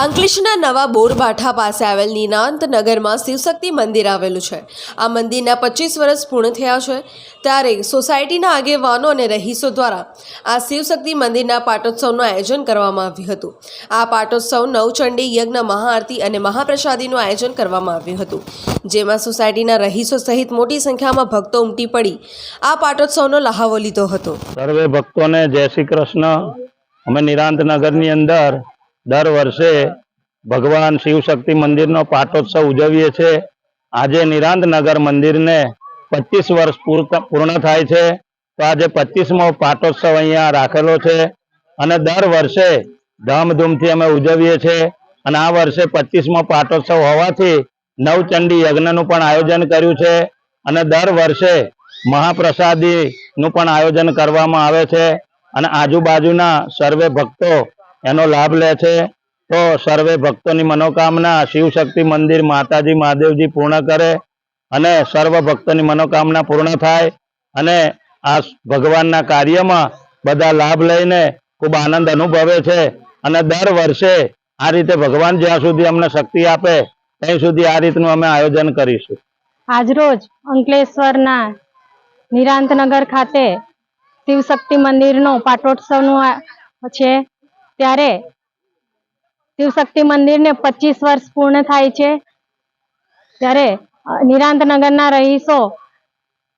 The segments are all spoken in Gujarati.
અંકલેશના નવા બોરબાઠા પાસે આવેલ નિનાંત નગરમાં શિવશક્તિ મંદિર આવેલું છે. આ મંદિરના પચીસ વર્ષ પૂર્ણ થયા છે. ત્યારે સોસાયટીના આગેવાનો અને રહીશો દ્વારા આ શિવશક્તિ મંદિરના પાટોત્સવનું આયોજન કરવામાં આવ્યું હતું. આ પાટોત્સવ નવચંડી યજ્ઞ મહાઆરતી અને મહાપ્રસાદીનું આયોજન કરવામાં આવ્યું હતું. જેમાં સોસાયટીના રહીશો સહિત મોટી સંખ્યામાં ભક્તો ઉમટી પડી. આ પાટોત્સવનો લહાવો લીધો હતો. સર્વે ભક્તોને જય શ્રી કૃષ્ણ. અમે નિરાંત નગરની અંદર દર વર્ષે ભગવાન શિવશક્તિ મંદિરનો પાટોત્સવ ઉજવીએ છીએ આજે નિરાંતનગર મંદિરને પચીસ વર્ષ પૂર્ણ થાય છે. તો આજે પચીસમો પાટોત્સવ અહીંયા રાખેલો છે. અને દર વર્ષે ધામધૂમથી અમે ઉજવીએ છીએ અને આ વર્ષે પચીસમો પાટોત્સવ હોવાથી નવચંડી યજ્ઞનું પણ આયોજન કર્યું છે. અને દર વર્ષે મહાપ્રસાદીનું પણ આયોજન કરવામાં આવે છે. અને આજુબાજુના સર્વે ભક્તો એનો લાભ લે છે. તો સર્વે ભક્તોની મનોકામના શિવશક્તિ મંદિર માતાજી મહાદેવજી પૂર્ણ કરે અને સર્વ ભક્તોની મનોકામના પૂર્ણ થાય અને આ ભગવાનના કાર્યમાં બધા લાભ લઈને ખૂબ આનંદ અનુભવે છે અને દર વર્ષે આ રીતે ભગવાન જ્યાં સુધી અમને શક્તિ આપે ત્યાં સુધી આ રીતનું અમે આયોજન કરીશું. આજરોજ અંકલેશ્વરના નિરાંતનગર ખાતે શિવશક્તિ મંદિરનો પાટોત્સવનું છે. ત્યારે શિવશક્તિ મંદિરને પચીસ વર્ષ પૂર્ણ થાય છે. ત્યારે નિરાંતનગરના રહીશો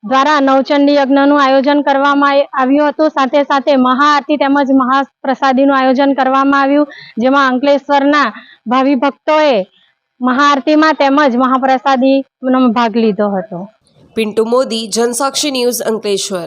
દ્વારા નવચંડી યજ્ઞનું આયોજન કરવામાં આવ્યું હતું. સાથે સાથે મહાઆરતી તેમજ મહાપ્રસાદીનું આયોજન કરવામાં આવ્યું, જેમાં અંકલેશ્વરના ભાવિ ભક્તોએ મહાઆરતીમાં તેમજ મહાપ્રસાદીનો ભાગ લીધો હતો. પિન્ટુ મોદી, જનસાક્ષી ન્યૂઝ અંકલેશ્વર.